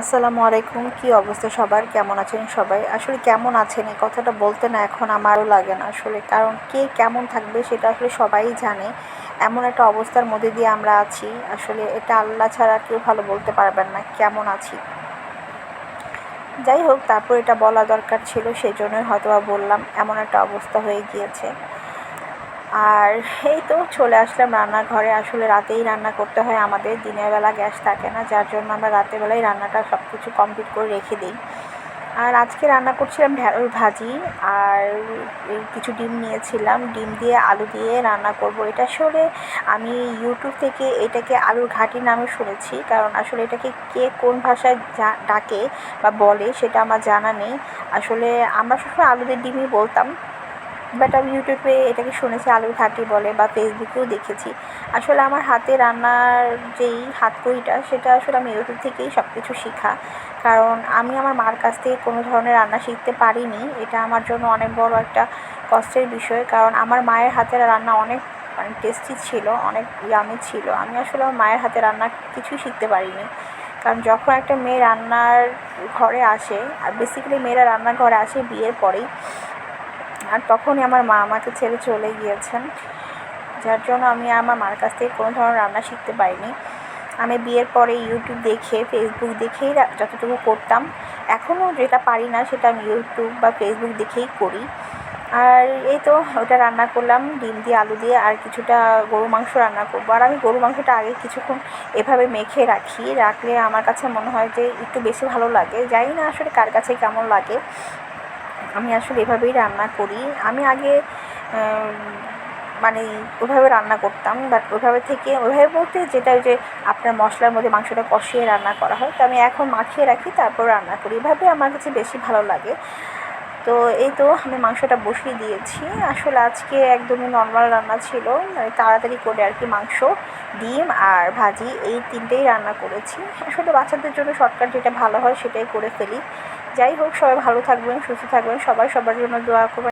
আসসালামু আলাইকুম, কি অবস্থা সবার? কেমন আছেন সবাই? আসলে কেমন আছেন? এই কথাটা বলতে না এখন আমারও লাগে না আসলে, কারণ কে কেমন থাকবে সেটা আসলে সবাই জানে। এমন একটা অবস্থার মধ্যে দিয়ে আমরা আছি। আসলে এটা আল্লাহ ছাড়া কেউ ভালো বলতে পারবেন না, কেমন আছি? যাই হোক, তারপর এটা বলা দরকার ছিল সেই জন্যই হয়তো বললাম, এমন একটা অবস্থা হয়ে গিয়েছে। আর এই তো চলে আসলাম রান্নাঘরে। আসলে রাতেই রান্না করতে হয় আমাদের, দিনের বেলা গ্যাস থাকে না, যার জন্য আমরা রাতের বেলায় রান্নাটা সব কিছু কমপ্লিট করে রেখে দিই। আর আজকে রান্না করছিলাম ঢ্যাঁড়স ভাজি আর কিছু ডিম নিয়েছিলাম। ডিম দিয়ে আলু দিয়ে রান্না করব। এটা আসলে আমি ইউটিউব থেকে এটাকে আলুর ঘাটি নামে শুনেছি, কারণ আসলে এটাকে কে কোন ভাষায় ডাকে বা বলে সেটা আমার জানা নেই। আসলে আমরা সবসময় আলুদের ডিমই বলতাম। বাট আমি ইউটিউবে এটাকে শুনেছি আলুর ঘাটি বলে বা ফেসবুকেও দেখেছি। আসলে আমার হাতে রান্নার যেই হাতকড়িটা, সেটা আসলে আমি ইউটিউব থেকেই সব কিছু শেখা। কারণ আমি আমার মার কাছ থেকে কোনো ধরনের রান্না শিখতে পারিনি। এটা আমার জন্য অনেক বড় একটা কষ্টের বিষয়। কারণ আমার মায়ের হাতের রান্না অনেক মানে টেস্টি ছিল, অনেক ইয়ামি ছিল। আমি আসলে আমার মায়ের হাতে রান্না কিছুই শিখতে পারিনি। কারণ যখন একটা মেয়ে রান্নার ঘরে আসে, আর বেসিক্যালি মেয়েরা রান্নাঘরে আসে বিয়ের পরেই আর তখনই আমার মা আমাকে ছেড়ে চলে গিয়েছেন। যার জন্য আমি আমার মার কাছ থেকে কোনো ধরনের রান্না শিখতে পারিনি। আমি বিয়ের পরে ইউটিউব দেখে ফেসবুক দেখেই যতটুকু করতাম, এখনও যেটা পারি না সেটা আমি ইউটিউব বা ফেসবুক দেখেই করি। আর এই তো ওটা রান্না করলাম, ডিম দিয়ে, আলু দিয়ে, আর কিছুটা গরু মাংস রান্না করব। আর আমি গরু মাংসটা আগে কিছুক্ষণ এভাবে মেখে রাখি। রাখলে আমার কাছে মনে হয় যে একটু বেশি ভালো লাগে। জানি না আসলে কার কাছে কেমন লাগে। আমি আসলে এভাবেই রান্না করি। আমি আগে মানে ওইভাবে রান্না করতাম বাট ওইভাবে থেকে ওইভাবে বলতে যেটা যে আপনার মশলার মধ্যে মাংসটা কষিয়ে রান্না করা হয়, তো আমি এখন মাখিয়ে রাখি, তারপর রান্না করি। এভাবে আমার কাছে বেশি ভালো লাগে। তো এই তো আমি মাংসটা বসিয়ে দিয়েছি। আসলে আজকে একদমই নর্মাল রান্না ছিল মানে তাড়াতাড়ি করে আর কি মাংস, ডিম আর ভাজি এই তিনটেই রান্না করেছি। আসলে বাচ্চাদের জন্য শর্টকাট যেটা ভালো হয় সেটাই করে ফেলি। যাই হোক সবাই ভালো থাকবেন সুস্থ থাকবেন সবাই সবার জন্য দোয়া করবেন।